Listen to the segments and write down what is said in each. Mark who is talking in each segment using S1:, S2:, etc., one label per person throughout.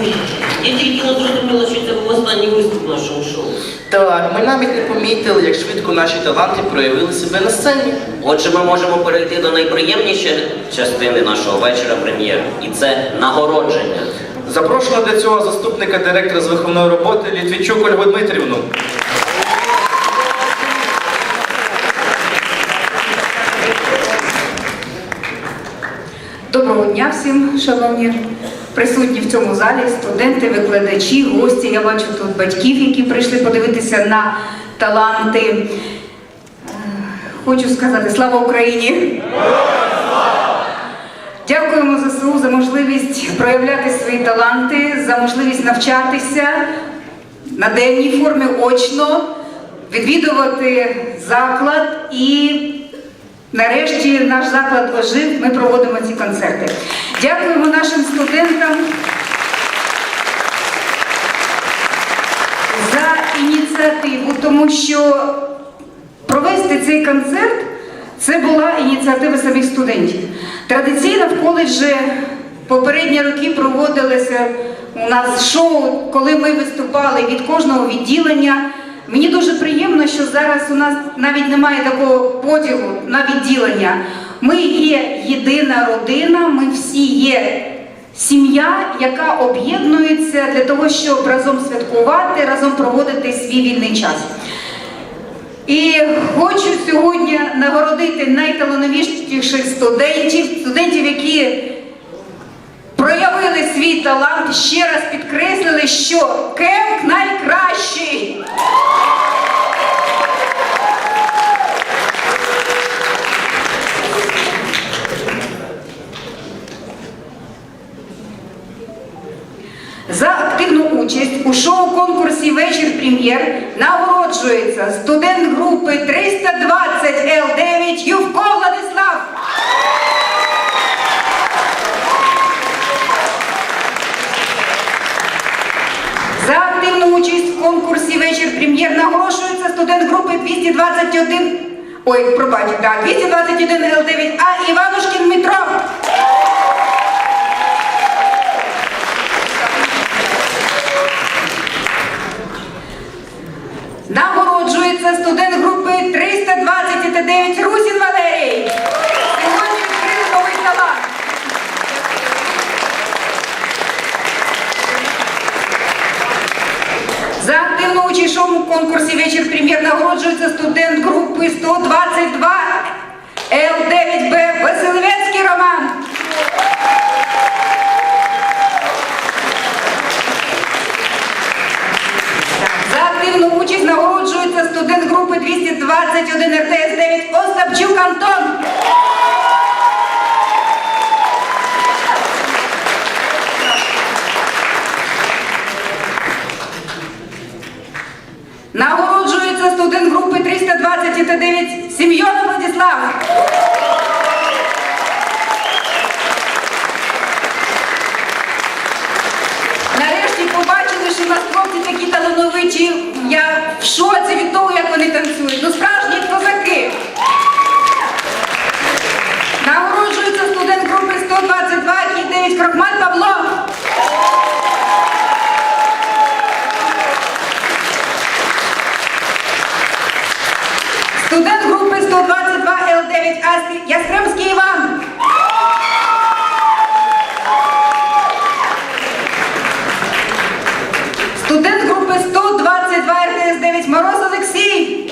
S1: Ой, я тільки не зрозуміла, що це був останній виступ в нашому шоу.
S2: Так, ми навіть не помітили, як швидко наші таланти проявили себе на сцені.
S1: Отже, ми можемо перейти до найприємнішої частини нашого вечора прем'єр. І це нагородження.
S2: Запрошуємо для цього заступника директора з виховної роботи Літвічук Ольгу Дмитрівну.
S3: Доброго дня всім, шановні присутні в цьому залі, студенти, викладачі, гості. Я бачу тут батьків, які прийшли подивитися на таланти. Е, Хочу сказати слава Україні! Дякуємо ЗСУ за можливість проявляти свої таланти, за можливість навчатися на денній формі очно, відвідувати заклад і Нарешті наш заклад ожив, ми проводимо ці концерти. Дякуємо нашим студентам за ініціативу, тому що провести цей концерт це була ініціатива самих студентів. Традиційно в коледжі попередні роки проводилося у нас шоу, коли ми виступали від кожного відділення. Мені дуже приємно, що зараз у нас навіть немає такого поділу на відділення. Ми є єдина родина, ми всі є сім'я, яка об'єднується для того, щоб разом святкувати, разом проводити свій вільний час. І хочу сьогодні нагородити найталановитіших студентів, студентів, які проявили свій талант, ще раз підкреслили, що кемп найкращий. За активну участь у шоу-конкурсі Вечір прем'єр нагороджується студент групи 320 Л9 Ювко Владислав. За активну участь в конкурсі Вечір прем'єр нагороджується студент групи 221. Ой, пробачте, да, 221 Л9А Іванушкін Дмитро. Нагороджується студент групи 320 Т9 Русін Валерій. Сьогодні відкрили новий талант. За активну участь в шоу-конкурсі вечір прем'єр нагороджується студент групи 122 групи 221 РТС 9 Остапчук Антон. Нагороджується студент групи 320 Т9 Сім'йонов Владислав. Нарешті побачили, що у нас хлопці такі талановиті. Я в шоці від того, як вони танцюють. Ну справжні козаки. Нагороджується студент групи 122 і 9 Крохмаль Павло. Студент групи 122 Л9 Астрі Ястремський Іван. Студент групи 122 РТС 9 Мороз Олексій.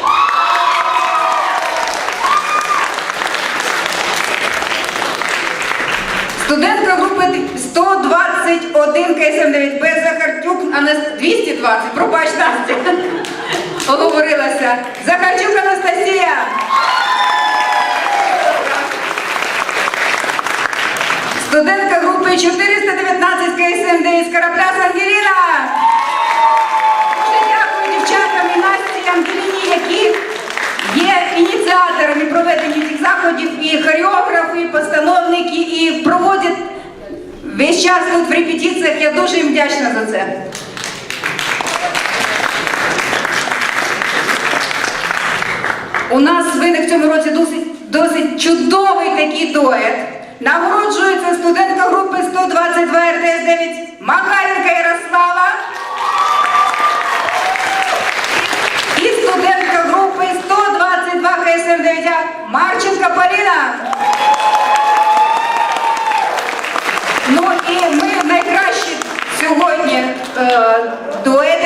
S3: Студентка групи 121 КСМ 9 Б Захарчук Анас 220. Пробач, Настя. Оговорилася. Захарчук Анастасія. Студентка групи 419 КСМ 9 Карапляс Ангеліна. Дуже дякую дівчатам і Насті і які є ініціаторами проведення цих заходів, і хореографи, і постановники, і проводять Весь час тут в репетиціях я дуже їм вдячна за це. У нас виник в цьому році досить, досить чудовий такий дует. Нагороджується студентка групи 122 РТС 9 Макаренка Ярослава. І студентка групи 122 КСР 9 Марченка Поліна.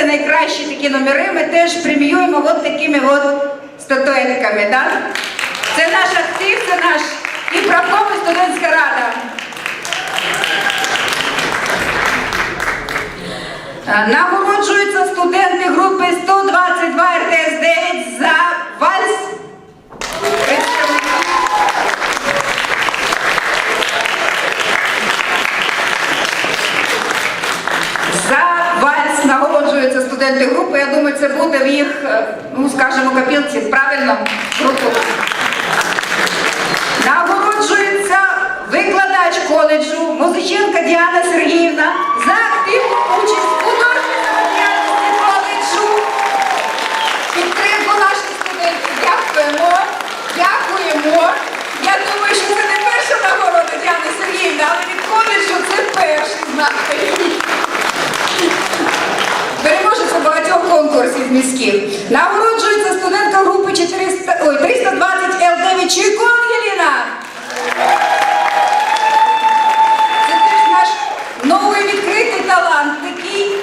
S3: Найкращі такі номери ми теж преміюємо от такими от статуетками. Да? Це наш актив, це наш і правком, і студентська рада. Е, Нагороджуються студенти групи 122 студенти групи. Я думаю, це буде в їх, е, ну скажімо, копілці, правильно? Групу. Нагороджується викладач коледжу Музиченка Діана Сергіївна за активну участь у діяльності коледжу. Підтримку наших студентів. Дякуємо. Дякуємо. Я думаю, що це не перша нагорода Діани Сергіївни, але від коледжу це перший знак. Міських. Нагороджується студентка групи 400, ой, 320 Л9 Чуйко Ангеліна. Це теж наш новий відкритий талант, такий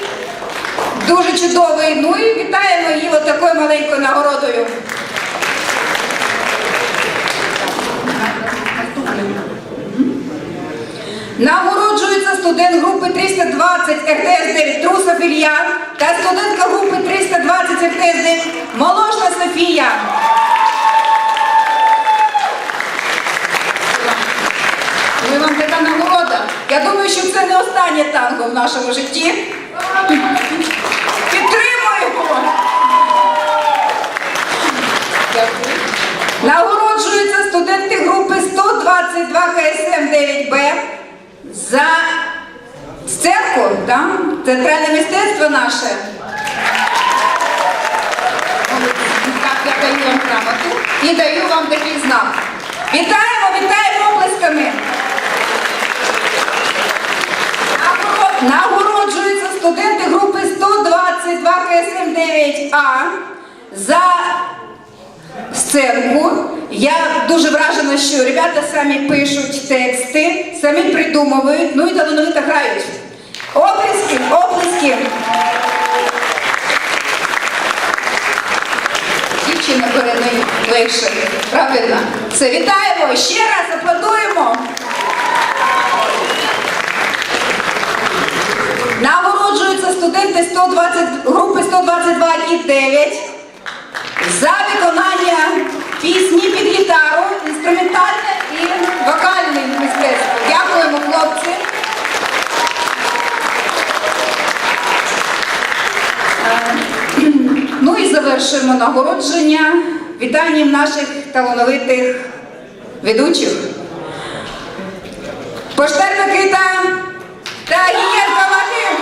S3: дуже чудовий. Ну і вітаємо її от такою маленькою нагородою. Нагороджується студент групи 320 РТС 9 Трусов Ілля та студентка групи 320 РТС 9 Молошна Софія. Ну вам така нагорода. Я думаю, що це не останнє танго в нашому житті. Підтримуємо! Нагороджуються студенти групи 122 КСМ 9Б за сценку, там, театральне мистецтво наше. Так, я даю вам грамоту і даю вам такий знак. Вітаємо, вітаємо оплесками. Нагороджуються студенти групи 122 КСМ 9А за сценку. Я дуже вражена, що ребята самі пишуть тексти, самі придумують, ну і талановито грають. Оплески, оплески. Все, вітаємо. Ще раз аплодуємо. Нагороджуються студенти 120, групи 122 і 9 за виконання пісні під гітару, інструментальне і вокальне мистецтво. Дякуємо, хлопці. Е, Ну і завершуємо нагородження вітанням наших талановитих ведучих. Поштар Микита та Гієнко Вадим.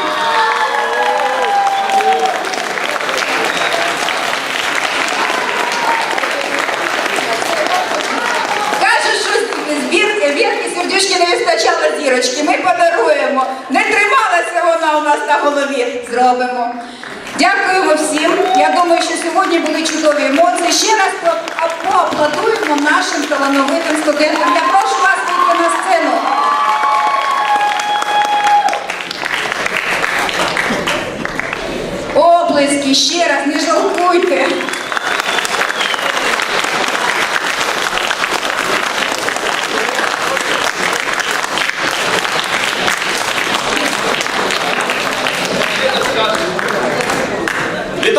S3: Каже, що збірки, вірки сердючки не вистачало зірочки. Ми подаруємо. Не трималася вона у нас на голові. Зробимо. Дякуємо всім. Я думаю, що сьогодні були чудові емоції. Ще раз поаплодуємо нашим талановитим студентам. Я прошу вас вийти на сцену. Оплески ще раз, не жалкуйте.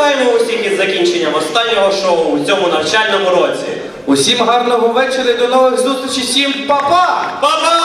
S4: Вітаємо усіх із закінченням останнього шоу у цьому навчальному році.
S2: Усім гарного вечора і до нових зустрічей. Всім па-па!
S4: Па-па!